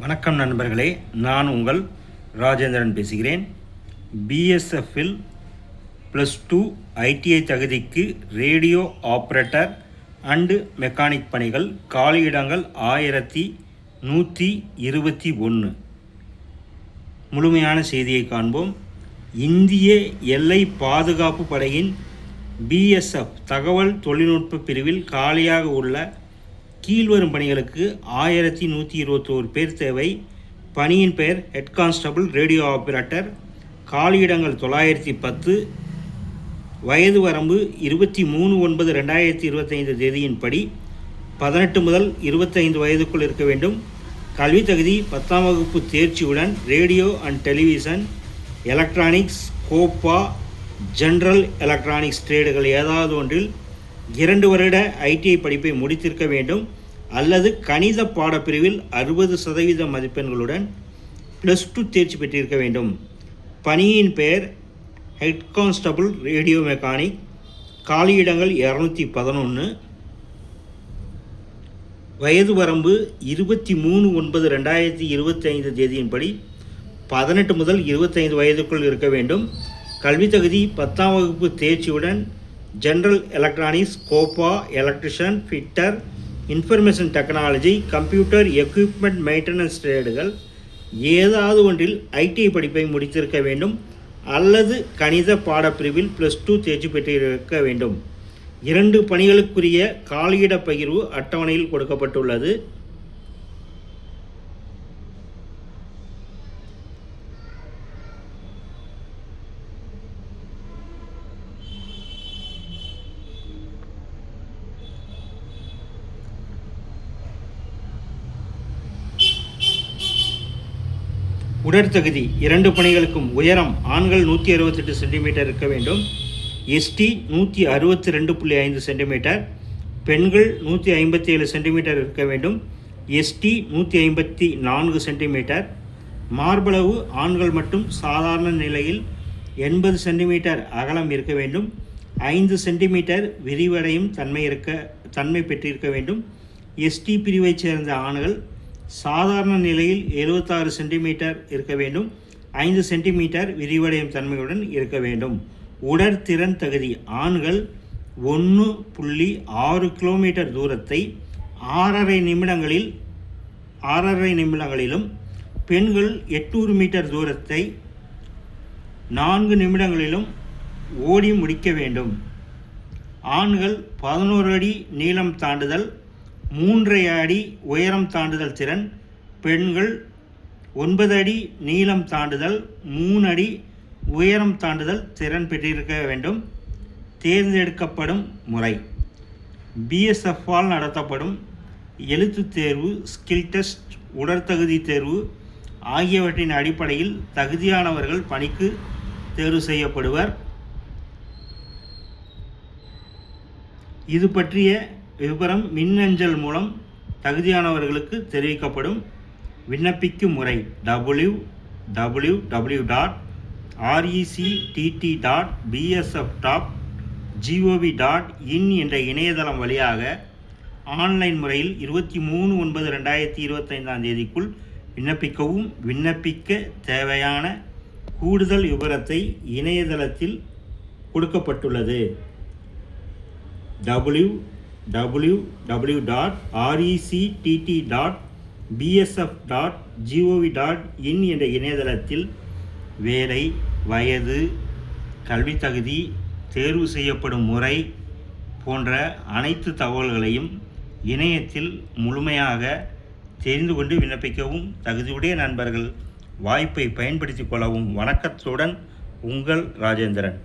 வணக்கம் நண்பர்களே நான் உங்கள் ராஜேந்திரன் பேசுகிறேன். பிஎஸ்எஃப்பில் ப்ளஸ் டூ ஐடிஐ தகுதிக்கு ரேடியோ ஆப்ரேட்டர் அண்டு மெக்கானிக் பணிகள் காலியிடங்கள் ஆயிரத்தி நூற்றி இருபத்தி ஒன்று முழுமையான செய்தியை காண்போம். இந்திய எல்லை பாதுகாப்பு படையின் பிஎஸ்எஃப் தகவல் தொழில்நுட்ப பிரிவில் காலியாக உள்ள கீழ்வரும் பணிகளுக்கு ஆயிரத்தி நூற்றி இருபத்தோரு பேர் தேவை. பணியின் பெயர் ஹெட் கான்ஸ்டபுள் ரேடியோ ஆபரேட்டர் காலியிடங்கள் தொள்ளாயிரத்தி பத்து. வயது வரம்பு இருபத்தி மூணு ஒன்பது ரெண்டாயிரத்தி இருபத்தைந்து தேதியின்படி பதினெட்டு முதல் இருபத்தைந்து வயதுக்குள் இருக்க வேண்டும். கல்வி தகுதி பத்தாம் வகுப்பு தேர்ச்சியுடன் radio and television electronics COPA general electronics ட்ரேடுகள் ஏதாவது ஒன்றில் இரண்டு வருட ஐடிஐ படிப்பை முடித்திருக்க வேண்டும். அல்லது கணித பாடப்பிரிவில் அறுபது சதவீத மதிப்பெண்களுடன் ப்ளஸ் டூ தேர்ச்சி பெற்றிருக்க வேண்டும். பணியின் பெயர் ஹெட் கான்ஸ்டபுள் ரேடியோ மெக்கானிக் காலியிடங்கள் இரநூத்தி பதினொன்று வயது வரம்பு இருபத்தி மூணு ஒன்பது ரெண்டாயிரத்தி இருபத்தைந்து தேதியின்படி பதினெட்டு முதல் இருபத்தைந்து வயதுக்குள் இருக்க வேண்டும். கல்வி தகுதி பத்தாம் வகுப்பு தேர்ச்சியுடன் general electronics COPA electrician fitter information technology computer equipment maintenance ட்ரேடுகள் ஏதாவது ஒன்றில் ஐடிஐ படிப்பை முடித்திருக்க வேண்டும் அல்லது கணித பாடப்பிரிவில் ப்ளஸ் டூ தேர்ச்சி பெற்றிருக்க வேண்டும். இரண்டு பணிகளுக்குரிய காலியிட பகிர்வு அட்டவணையில் கொடுக்கப்பட்டுள்ளது. உடற்தகுதி இரண்டு பணிகளுக்கும் உயரம் ஆண்கள் நூற்றி அறுபத்தெட்டு சென்டிமீட்டர் இருக்க வேண்டும். எஸ்டி நூற்றி அறுபத்தி ரெண்டு புள்ளி ஐந்து சென்டிமீட்டர். பெண்கள் நூற்றி ஐம்பத்தி ஏழு சென்டிமீட்டர் இருக்க வேண்டும். எஸ்டி நூற்றி ஐம்பத்தி நான்கு சென்டிமீட்டர். மார்பளவு ஆண்கள் மட்டும் சாதாரண நிலையில் எண்பது சென்டிமீட்டர் அகலம் இருக்க வேண்டும். ஐந்து சென்டிமீட்டர் விரிவடையும் தன்மை இருக்க தன்மை பெற்றிருக்க வேண்டும். எஸ்டி பிரிவைச் சேர்ந்த ஆண்கள் சாதாரண நிலையில் எழுபத்தாறு சென்டிமீட்டர் இருக்க வேண்டும். ஐந்து சென்டிமீட்டர் விரிவடையும் தன்மையுடன் இருக்க வேண்டும். உடற்திறன் தகுதி ஆண்கள் ஒன்று புள்ளி ஆறு கிலோமீட்டர் தூரத்தை ஆறரை நிமிடங்களில் ஆறரை நிமிடங்களிலும் பெண்கள் எட்நூறு மீட்டர் தூரத்தை நான்கு நிமிடங்களிலும் ஓடி முடிக்க வேண்டும். ஆண்கள் பதினோரு அடி நீளம் தாண்டுதல் மூன்றை அடி உயரம் தாண்டுதல் திறன் பெண்கள் ஒன்பது அடி நீளம் தாண்டுதல் மூணு அடி உயரம் தாண்டுதல் திறன் பெற்றிருக்க வேண்டும். தேர்ந்தெடுக்கப்படும் முறை. பிஎஸ்எஃப்பால் நடத்தப்படும் எழுத்துத் தேர்வு ஸ்கில் டெஸ்ட் உடற்தகுதி தேர்வு ஆகியவற்றின் அடிப்படையில் தகுதியானவர்கள் பணிக்கு தேர்வு செய்யப்படுவர். இது பற்றிய விவரம் மின்னஞ்சல் மூலம் தகுதியானவர்களுக்கு தெரிவிக்கப்படும் விண்ணப்பிக்கும் முறை W W W dot RECTT dot BSF dot GOV dot in என்ற இணையதளம் வழியாக ஆன்லைன் முறையில் இருபத்தி மூணு ஒன்பது ரெண்டாயிரத்தி இருபத்தைந்தாம் தேதிக்குள் விண்ணப்பிக்கவும் விண்ணப்பிக்க தேவையான கூடுதல் விவரத்தை இணையதளத்தில் கொடுக்கப்பட்டுள்ளது. W W W dot RECTT dot BSF dot GOV dot in என்ற இணையதளத்தில் வேலை வயது கல்வி தகுதி தேர்வு செய்யப்படும் முறை போன்ற அனைத்து தகவல்களையும் இணையத்தில் முழுமையாக தெரிந்து கொண்டு விண்ணப்பிக்கவும் தகுதியுடைய நண்பர்கள் வாய்ப்பை பயன்படுத்திக் கொள்ளவும் வணக்கத்துடன் உங்கள் ராஜேந்திரன்.